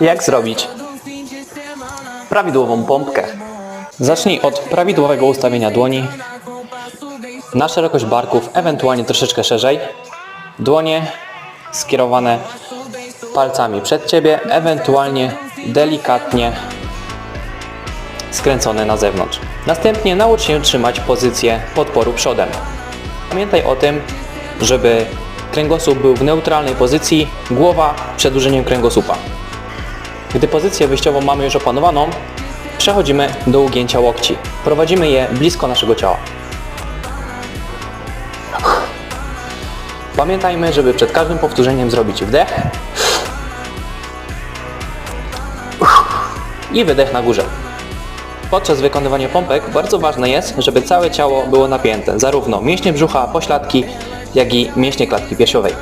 Jak zrobić prawidłową pompkę? Zacznij od prawidłowego ustawienia dłoni na szerokość barków, ewentualnie troszeczkę szerzej. Dłonie skierowane palcami przed Ciebie, ewentualnie delikatnie skręcone na zewnątrz. Następnie naucz się trzymać pozycję podporu przodem. Pamiętaj o tym, żeby kręgosłup był w neutralnej pozycji, głowa przedłużeniem kręgosłupa. Gdy pozycję wyjściową mamy już opanowaną, przechodzimy do ugięcia łokci. Prowadzimy je blisko naszego ciała. Pamiętajmy, żeby przed każdym powtórzeniem zrobić wdech i wydech na górze. Podczas wykonywania pompek bardzo ważne jest, żeby całe ciało było napięte, zarówno mięśnie brzucha, pośladki, jak i mięśnie klatki piersiowej.